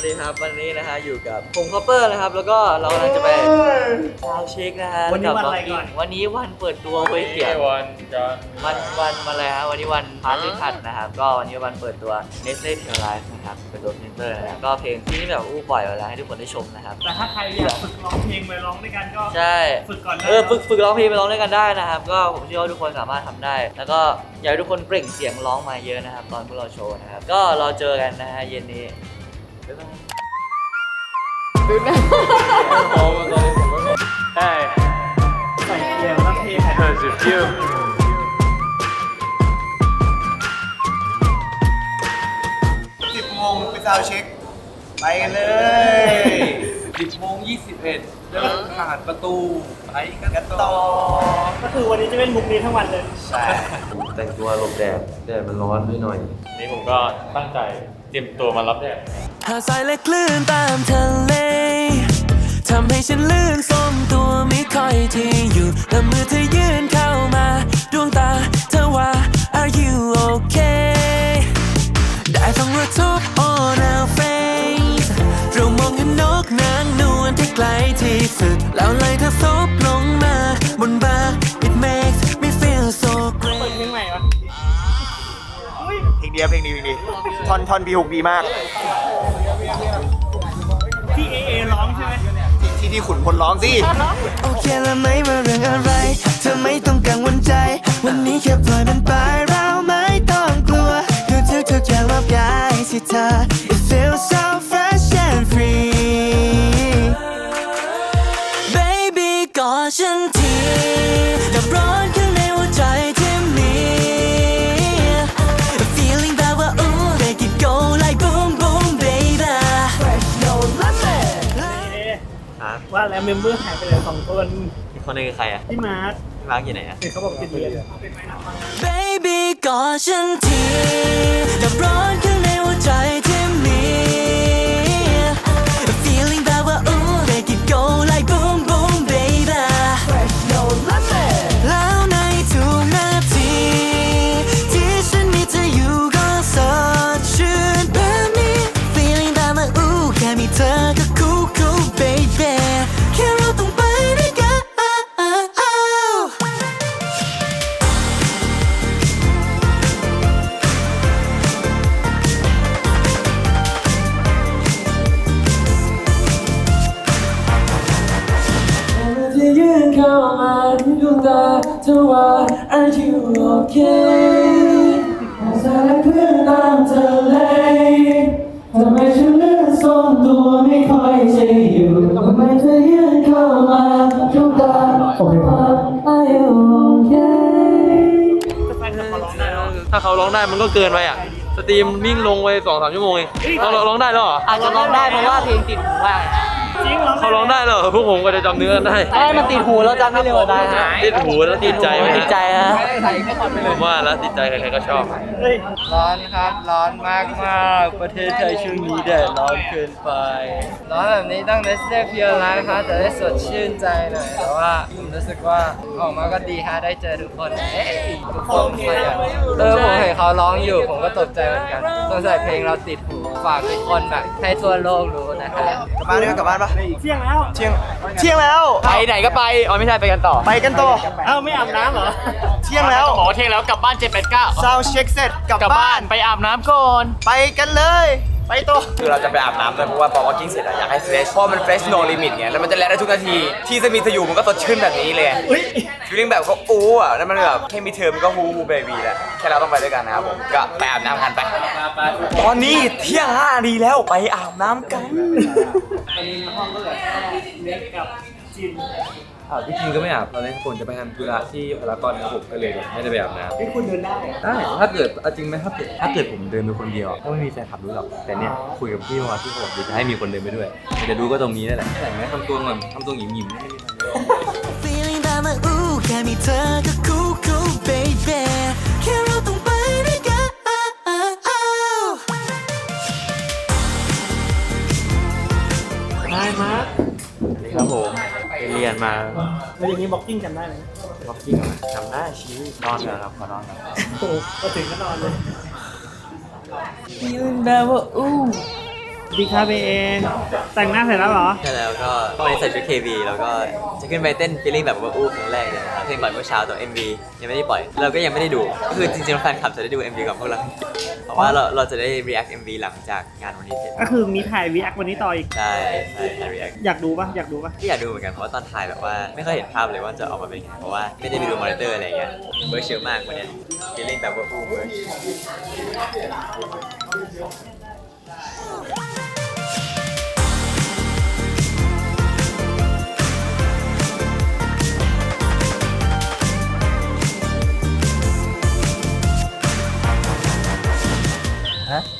วัสดีครับวันนี้นะฮะอยู่กับผมคอปเปอร์นะครับ แล้วก็เรากำลังจะไปซาวเช็คนะฮะวันนี้กัวันอะไรก่อน วันนี้วันเปิดตัวเว้ยเขียนวันจันทร์วันวันมาเลยฮะวันนี้วันพาร์ทที่ทัดนะครับก็วันนี้วันเปิดตัว Nestle t e l i f e นะครับเป็นตัวพรีเซนเตอร์นะครับก็เพลงที่แบบอู้ปล่อยไว้แล้วให้ทุกคนได้ชมนะครับแต่ถ้าใครอยากฝึกร้องเพลงไปร้องด้วยกันก็ใช่ฝึกก่อนได้เออฝึกฝึกร้องเพลงไปร้องด้วยกันได้นะครับก็ผมเชื่อว่าทุกคนสามารถทำได้ แล้วก็อยากให้ทุกคนเปล่งเสียงร้องมาเยอะนะครับตอนพวกเราโชว์นะครับก็เราเจอกันนะฮะเย็นนี้ บ๊ายบายโอ้ตอนนี้ผมก็ไม่ใช่ใส่เกียร์แล้วเทแผ่นเออจุดคิวสิบโมงไปซาวด์เช็ค ไปกันเลยสิบโมงยี่สิบเอ็ดเดินผ่านประตูไปกันกันต่อ ก็คือวันนี้จะเป็นมุกนี้ทั้งวันเลย ใช่ แต่งตัวหลบแดดแดดมันร้อนด้วยหน่อย นี่ผมก็ตั้งใจเตรียมตัวมารับแดดหาดทรายและคลื่นตามทะเลทำให้ฉันลื่นทรงตัวไม่ค่อยที่อยู่แล้วมือเธอยื่นเข้ามา ดวงตาเธอว่า Are you okay ได้ฟังว่าทุบ on our face เรามองเห็นนกนางนวลที่ไกลที่สุด แล้วเลยเธอซบลงมา บนบ่า It makes me feel so เปิด great เพลงใหม่วะอุ้ยเพลงเดียวเพลงดีเพลงดีท่อนท่อนพีหกดีมาก ที่เอเอร้องใช่ไหมที่ที่ที่ขุนพลร้องสิโอเคแล้วไหมว่าเรื่องอะไร เธอไม่ต้องกังวลใจ วันนี้แค่ปล่อยมันไปเราไม่ต้องกลัวคือทุกทุกอย่างรอบกายที่เธอ It feels so เมมเบอร์หายไปเลยสองคนอีกคนหนึงคือใครอะพี่มาร์คพี่มาร์กอยู่ไหนอะ เห็นเขาบอกติดเรียน Baby กอดฉันทีดับร้อนข้างในหัวใจที่มี Feeling แบบว่า ooh make it go like boom ตาเธอว่า Are you okay หาสายเพื่อนตามเธอเลยทำไมฉันเลื่อนทรงตัวไม่ค่อยจะอยู่ทำไมเธอยื่นเข้ามาดวงตาเธอว่า Are you okay จะแฟนคลับเขาร้องได้เหรอถ้าเขาร้องได้มันก็เกินไปอะ สตรีมวิ่งลงไปสองสามชั่วโมงเองเราเราร้องได้แล้วเหรอ อาจจะร้องได้เพราะว่าเพลงติดหูมาก จริงร้องเขาร้องได้แล้วเหรอพวกผมก็จะจำเนื้อกันได้ใช่มันติดหูแล้วจำไม่เร็วได้ฮะติดหูแล้วติดใจไหมติดใจฮะผมว่าแล้วติดใจใครๆก็ชอบเฮ้ยร้อนครับร้อนมากมากๆประเทศไทยช่วงนี้แดดร้อนเกินไป ร้อนแบบนี้ต้องเนสเล่เพียวไลฟ์ครับจะได้สดชื่นใจหน่อยแต่ว่าผมรู้สึกว่าออกมาก็ดีฮะได้เจอทุกคนเอ๊ะทุกคนขยันเออผมเห็นเขาร้องอยู่ผมก็ตกใจเหมือนกันสงสัยเพลงเราติดหูฝากทุกคนแบบให้ทั่วโลกรู้นะครับ กลับบ้านด้วยกลับบ้านปะเที่ยงแล้ว เที่ยง เที่ยงแล้ว ไปไหนก็ไปอ๋อไม่ใช่ไปกันต่อ ไปกันต่อ เอ้าไม่อาบน้ำเหรอ เที่ยงแล้วหมอเที่ยงแล้วกลับบ้าน789ซาวด์เช็คเสร็จกลับบ้านไปอาบน้ำก่อน ไปกันเลย ไปต่อคือเราจะไปอาบน้ำด้วยเพราะว่าพอว่ากิ้งเสร็จอะอยากให้เฟรชเพราะมันเฟรชโนลิมิตไงแล้วมันจะแลได้ทุกนาทีที่จะมีเธออยู่มันก็สดชื่นแบบนี้เลยอุ้ยฟีลลิ่งแบบเขาอู้อะแล้วมันแบบแค่มีเธอมันก็ฮูฮูเบบีแล้วแค่เราต้องไปด้วยกันนะครับผมก็ไปอาบน้ำกันไป ตอนนี้เที่ยงห้านาทีแล้วไปอาบน้ำกันอ่าพี่กิน ก็ไม่อาบตอนนี้ผมจะไปทำธุระที่พารากอนนะครับผมก็เลยไม่ได้ไปอาบน้ำ นี่คุณเดินได้ได้ถ้าเกิดเอาจริงไหมถ้าเกิดถ้าเกิดผมเดินไปคนเดียวอะก็ไม่มีแฟนคลับรู้หรอกแต่เนี่ยคุยกับพี่ว่าพี่เขาบอกเดี๋ยวจะให้มีคนเดินไปด้วยจะดูก็ตรงนี้นั่นแหละแต่งไหมทำตัวเหมือนทำตัวหยิมๆไม่มีใครรู้ Feeling แบบว่า ooh แค่มี ยนมาแล้วอย่างนี้บ็อกกิ้งจำได้ไหมบ็อกกิ้งทำได้ชีวิตนอนเถอะครับขอนอนครับ โอ้โหมาถึงก็นอนเลย Feeling แบบว่าอู้ ดีคาเบเองแต่งหน้าเสร็จแล้วเหรอ ใช่แล้วก็วันนี้ใส่ชุด KB แล้วก็จะขึ้นไปเต้นฟีลลิ่งแบบว่าอู้ครั้งแรกเลยนะครับเพลงปล่อยเมื่อเช้าแต่ MV ยังไม่ได้ปล่อย เราก็ยังไม่ได้ดู ก็คือจริงๆแฟนคลับจะได้ดู MV กับพวกเราเพราะว่าเราเราจะได้ react MV หลังจากงานวันนี้เสร็จก็คือมีถ่ายวีแอควันนี้ต่ออีก ใช่ใช่ใช่ react อยากดูปะอยากดูปะที่อยากดูเหมือนกันเพราะว่าตอนถ่ายแบบว่าไม่ค่อยเห็นภาพเลยว่าจะออกมาเป็นไงเพราะว่าไม่ได้ไปดูมอนิเตอร์อะไรอย่างเงี้ยเวิร์กเยอะมากวันเนี้ฟีลลิ่งแบบว่าอู้เวิร์ก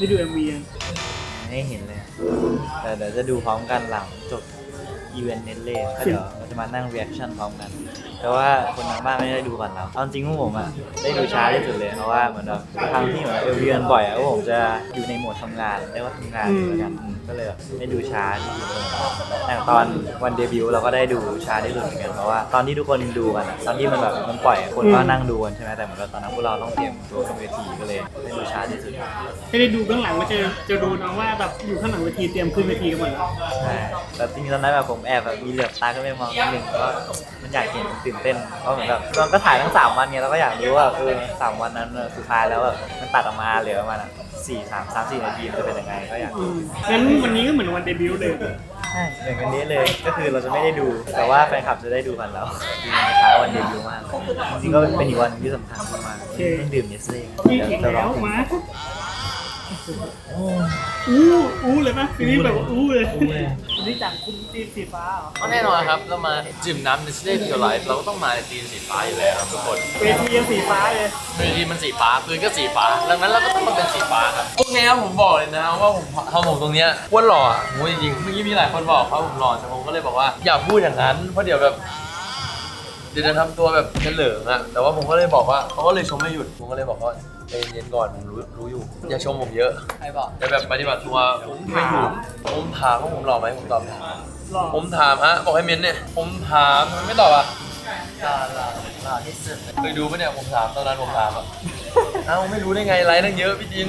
ได้ดู MV ยังไม่เห็นเลยอะแต่เดี๋ยวจะดูพร้อมกันหลังจบอีเวนต์เน็ตเล่ก็เดี๋ยวเราจะมานั่งเรีแอคชั่นพร้อมกัน แต่ว่าคนทางบ้านไม่ได้ดูก่อนเราเอาจริงพวกผมอะได้ดูช้าที่สุดเลยเพราะว่าเหมือนแบบทางที่เหมือนเอลเวียนบ่อยอะพวกผมจะอยู่ในโหมดทำงานเรียกว่าทำงานอยู่แล้วกันอืมก็เลยแบบได้ดูช้าที่สุดเลยอย่างตอนวันเดบิวต์เราก็ได้ดูช้าที่สุดเหมือนกันเพราะว่าตอนที่ทุกคนดูกันอะตอนที่มันแบบมันปล่อยอะคนก็นั่งดูกันใช่ไหมแต่เหมือนกับตอนนั้นพวกเราต้องเตรียมตัวขึ้นเวทีก็เลยได้ดูช้าที่สุดไม่ได้ดูเบื้องหลังมาจะจะดูน้องว่าแบบอยู่ข้างหลังเวทีเตรียมขึ้นเวทีกันหมดแล้ว ใช่แต่จริงๆตอนนั้นแบบผมแอบแบบมีเหลือบตาขึ้นไปมองนิดนึงเพราะมัน อยากเห็นตื่นเต้นเพราะเหมือนแบบตอนก็ถ่ายทั้งสามวันไงเราก็อยากรู้ว่าเออสามวันนั้นเออสุดท้ายแล้วแบบมันตัดออกมาเหลือประมาณสี่สามสามสี่นาทีมันจะเป็นยังไงก็อยากอืมงั้นวันนี้ก็เหมือนวันเดบิวต์เลย ใช่เหมือนกันนี้เลยก็คือเราจะไม่ได้ดู แต่ว่าแฟนคลับจะได้ดูกันแล้วดีคล้ายวันเดบิวต์มากจริงๆก็เป็นอีกวันที่สำคัญมากๆต้องดื่มเนสเล่นี่เดี๋ยวอีกจะร้แล้องวเพลงมา อู้อู้เลยปะทีนี้แบบว่าอู้เลยวันนี้จากคุณตีมสีฟ้าเหรอก็แน่นอนครับเรามาจิมน้ำ Nestle Pure Life เราก็ต้องมาในทีมสีฟ้าอยู่แล้วครับทุกคนเวทียังสีฟ้าเลยพื้นที่มันสีฟ้าพื้นก็สีฟ้าดังนั้นเราก็ต้องมาเป็นสีฟ้าครับโอเคครับผมบอกเลยนะว่าผมทำผมตรงเนี้ยอ้ว่าหล่อโอ้ยจริงๆเมื่อกี้มีหลายคนบอกว่าผมหล่อแต่ผมก็เลยบอกว่าอย่าพูดอย่างนั้นเพราะเดี๋ยวแบบเดี๋ยวจะทำตัวแบบเฉลิงอะแต่ว่าผมก็เลยบอกว่าเขาก็เลยชมไม่หยุดผมก็เลยบอกว่า ใจเย็นๆก่อนผมรู้รู้อยู่ อย่าชมผมเยอะใครบอกแต่แบบปฏิบัติตัวผมไม่ถูกผมถามว่าผมหล่อไหมผมตอบไม่หล่อผมถามฮะบอกให้เม้นเนี่ย ผมถามทำไมไม่ตอบอะหล่อหล่อหล่อที่สุดเคยดูปะเนี่ยผมถามตอนนั้นผมถามอะ เอ้าไม่รู้ได้ไงไลน์ตั้งเยอะพี่จิน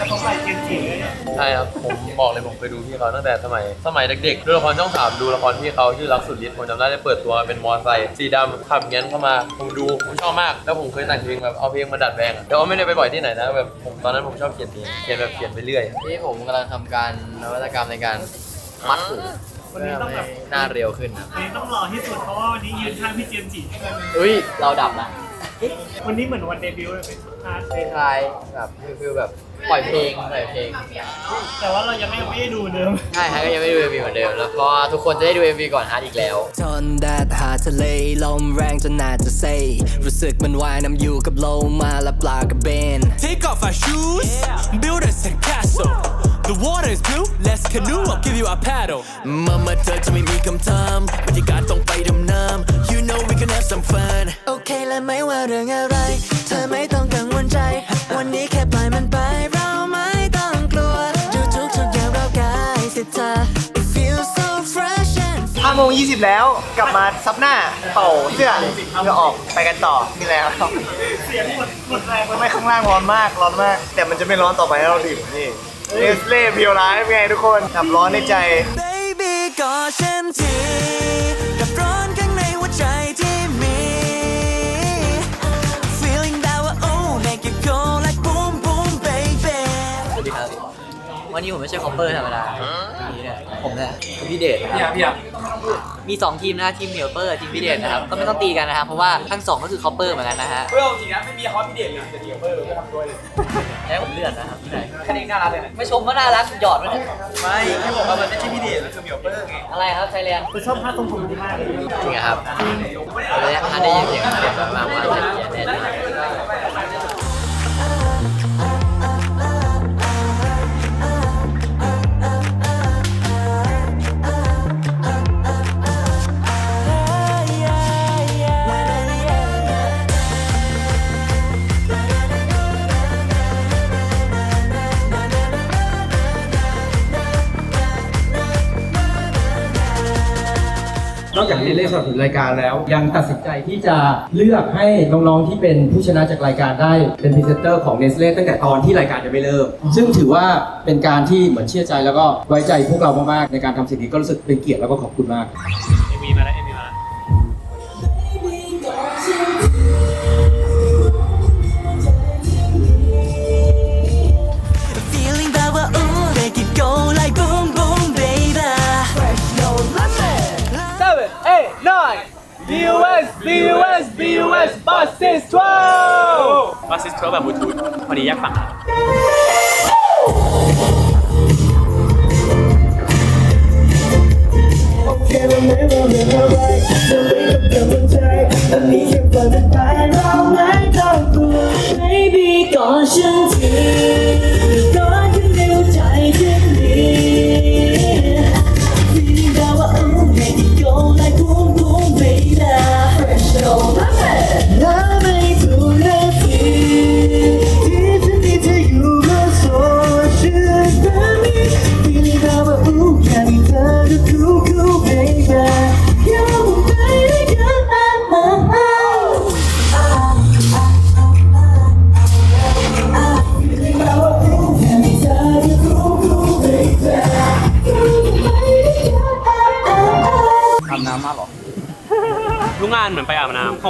แต่เขาใส่เกมจีเลยเนี่ยใช่ครับ ผมบอกเลยผมเคยดูพี่เขาตั้งแต่สมัยสมัยเด็กๆดูละครช่องสามดูละครพี่เขาชื่อรักสุดฤทธิ์ผมจำได้ได้เปิดตัวเป็นมอไซค์สีดำขับเงี้ยเข้ามาผมดูผมชอบมากแล้วผมเคยแต่งเพลงแบบเอาเพลงมาดัดแปลงอะแต่ว่าไม่ได้ไปบ่อยที่ไหนนะแบบผมตอนนั้นผมชอบเขียนเพลงเขียนแบบเขียนไปเรื่อย นี่ผมกำลังทำการนวัตกรรมในการมัดหูวันนี้ต้องแบบหน้าเร็วขึ้นนะวันนี้ต้องหล่อที่สุดเพราะว่าวันนี้ยืนข้างพี่เจมส์จี อุ้ยเราดับละ วันนี้เหมือนวันเดบิวต์เลยเป็นพาร์ทคล้ายๆแบบคือคือแบบปล่อยเพลงปล่อยเพลงแต่ว่าเรายังไม่ไม่ได้ดูเดิม ใช่ฮะก็ยังไม่ดู MV เหมือนเดิมแล้วก็ทุกคนจะได้ดู MV ก่อนฮาร์ดอีกแล้ว ทนแดดหาทะเลลมแรงจนน่าจะเซรู้สึกมันว่ายน้ำอยู่กับโลมาและปลากระเบน Take off our shoes, build us a castle. The water is blue, let's canoe, I'll give you a paddle. เมื่อมาเธอจะไม่มีคำถามบรรยากาศต้องไปดำ เรื่องอะไร เธอไม่ต้องกังวลใจ วันนี้แค่ปล่อยมันไป เราไม่ต้องกลัว ดูทุกทุกๆอย่างเรากายสิเธอ It feels so fresh and 5โมง20แล้วกลับมาซับหน้าเป่าเสื้อเพื่อออกไปกันต่อมีแล้วเสียงหมดหมดแรงทำไมข้างล่างร้อนมากร้อนมาก แต่มันจะไม่ร้อนต่อไปถ้าเราดื่มนี่เนสเล่เพียวไลฟ์ไงทุกคนดับร้อนในใจ Baby กอดฉันที วันนี้ผมไม่ใช่คอปเปอร์ธรรมดาวันนี้เนี่ยผมเนี่ยคือพี่เดชนะครับ พี่อะมี 2 ทีมนะฮะทีมเฮลเปอร์ทีมพี่เดชนะครับก็ไม่ต้องตีกันนะครับเพราะว่าทั้งสองก็คือคอปเปอร์เหมือนกันนะฮะเฮ้ยจริงนะไม่มีฮอตพี่เด่นเลยแต่เดียวเบอร์ก็ทำด้วยเลยแล้วผมเลือดนะครับที่ไหนแค่นี้น่ารักเลยนะไม่ชมว่าน่ารักหยอดไว้เนี่ยไม่พี่บอกว่ามันไม่ใช่พี่เด่นมันคือเดียวเบอร์ไงอะไรครับไทยแลนด์จะชอบผ้าตรงผมดีมากเลยจริงเหรอครับเราได้ถ้าได้ยินเสียงเสียงแบบมาว่าจะเขียนแน่นอน อกจากเนเล่สนับสนุนรายการแล้ว ยังตัดสินใจที่จะเลือกให้น้องๆที่เป็นผู้ชนะจากรายการได้เป็นพรีเซนเตอร์ของเนสเล่ตั้งแต่ตอนที่รายการยังไม่เริ่ม ซึ่งถือว่าเป็นการที่เหมือนเชื่อใจแล้วก็ไว้ใจพวกเรามากๆในการทำสิ่งนี้ก็รู้สึกเป็นเกียรติแล้วก็ขอบคุณมาก Feeling BUS buses 12บัสซิสทัวร์แบบบลูทูธพอดีแยกฝั่ง Baby ก่อนฉัน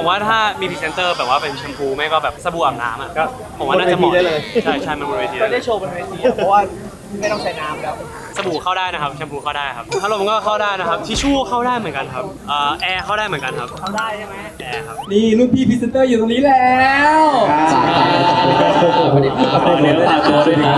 ผมว่าถ้ามีพรีเซนเตอร์แบบว่าเป็นแชมพูไม่ก็แบบสบู่อาบน้ำอะก็ผมว่าน่าจะเหมาะบนเวทีได้เลย ใช่ใช่มันบนเวทีไม่ได้โชว์บนเวทีเพราะว่าไม่ต้องใช้น้ำแล้ว สบู่เข้าได้นะครับแชมพูเข้าได้ครับพัดลมก็เข้าได้นะครับทิชชู่เข้าได้เหมือนกันครับเอ่อแอร์เข้าได้เหมือนกันครับเข้าได้ใช่ไหมแอร์ครับ นี่รุ่นพี่พรีเซนเตอร์อยู่ตรงนี้แล้วเดี๋ยวฝากตัวด้วยนะ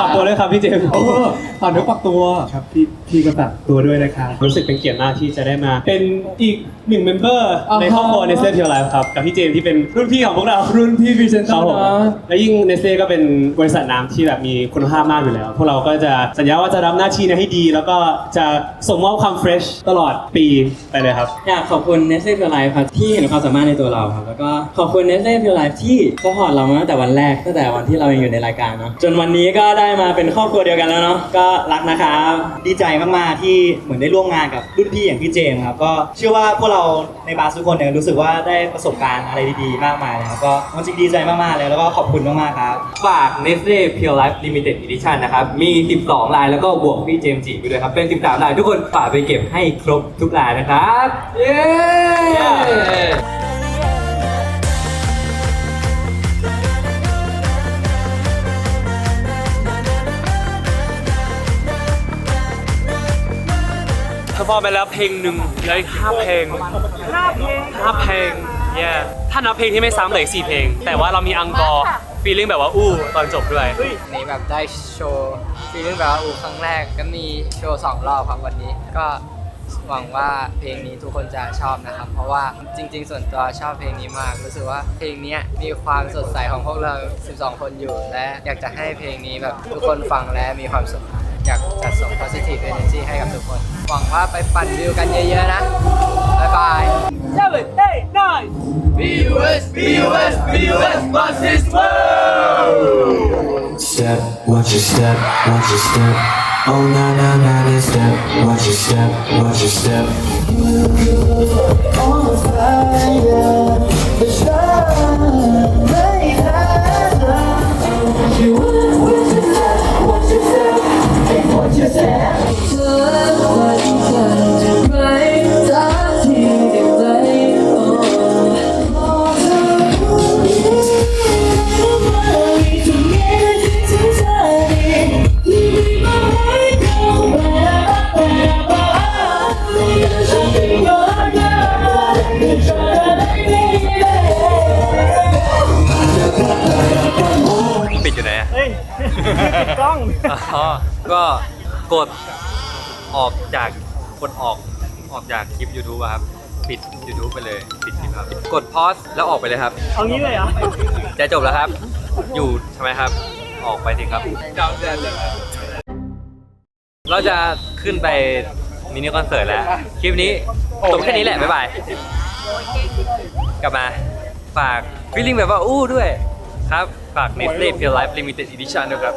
ฝากตัวด้วยครับพี่เจมส์เออฝากเนื้อฝากตัว ครับพี่ พี่ก็ฝากตัวด้วยนะครับรู้สึกเป็นเกียรติมากที่จะได้มา เป็นอีกหนึ่งเมมเบอร์อ่าฮะในครอบครัวเนสเล่เพียวไลฟ์ครับ กับพี่เจมส์ที่เป็นรุ่นพี่ของพวกเรารุ่นพี่พรีเซนเตคอรับร์ผมนะ และยิ่งเนสเล่ก็เป็นบริษัทน้ำที่แบบมีคุณภาพมากอยู่แล้ว พวกเราก็จะสัญญาว่าจะรับหน้าที่นี้ให้ดี แล้วก็จะส่งมอบความเฟรชตลอดปีไปเลยครับ อยากขอบคุณ Nestle Pure Life ครับที่เห็นความสามารถในตัวเราครับ แล้วก็ขอบคุณ Nestle Pure Life ที่สปอร์ตเรามาตั้งแต่วันแรกตั้งแต่วันที่เรายังอยู่ในรายการเนาะจนวันนี้ก็ได้มาเป็นครอบครัวเดียวกันแล้วเนาะก็รักนะครับ ดีใจมากๆที่เหมือนได้ร่วมงานกับรุ่นพี่อย่างพี่เจมส์ครับก็เชื่อว่าพวกเราในบาสทุกคนเนี่ยรู้สึกว่าได้ประสบการณ์อะไรดีๆ มากมายนะครับก็จริงดีใจมากๆเลยแล้วก็ขอบคุณมากๆครับ ฝาก Nestle Pure Life Limited Edition นะครับ มี 12 ลายแล้วก็บวกพี่เจมส์จีไปด้วยครับ เป็น 13 ลายทุกคนฝากไปเก็บให้ครบทุกลายนะครับ เย้ ฟอร์มไปแล้วเพลงหนึ่งเหลืออีกห้าเพลงห้าเพลงห้าเพลง yeah ถ้านับเพลงที่ไม่ซ้ำเหลืออีกสี่เพลง แต่ว่าเรามีอังกอร์ฟีลลิ่งแบบว่าอู้ตอนจบด้วยนี่แบบได้โชว์ฟีลลิ่งแบบว่าอูครั้งแรกก็มีโชว์สองรอบครับวันนี้ก็หวังว่าเพลงนี้ทุกคนจะชอบนะครับ เพราะว่าจริง ๆ ส่วนตัวชอบเพลงนี้มากรู้สึกว่าเพลงเนี้ยมีความสดใสของพวกเรา 12 คนอยู่และอยากจะให้เพลงนี้แบบทุกคนฟังและมีความสุข อยากจะส่ง positive energy ให้กับทุกคน หวังว่าไปปั่นวิวกันเยอะๆนะ บ๊ายบาย seven eight nine BUS BUS BUS buses Step, watch your step, watch your step. Oh na na na na step, watch your step, watch your step. On fire, the sun, watch your step. เกดออกจากกดออกออกจากคลิป YouTube อะครับ ปิด YouTube ไปเลย ปิดคลิปครับ กดพอสแล้วออกไปเลยครับ เอางี้เลยเหรอจะจบแล้วครับ อยู่ใช่ไหมครับ ออกไปสิครับ เราจะขึ้นไปมินิคอนเสิร์ตแล้ว คลิปนี้จบแค่นี้แหละ บ๊ายบาย กลับมา ฝากฟีลลิ่งแบบว่า อู้ด้วย ครับ ฝาก Nestle Pure Life Limited Edition ด้วยครับ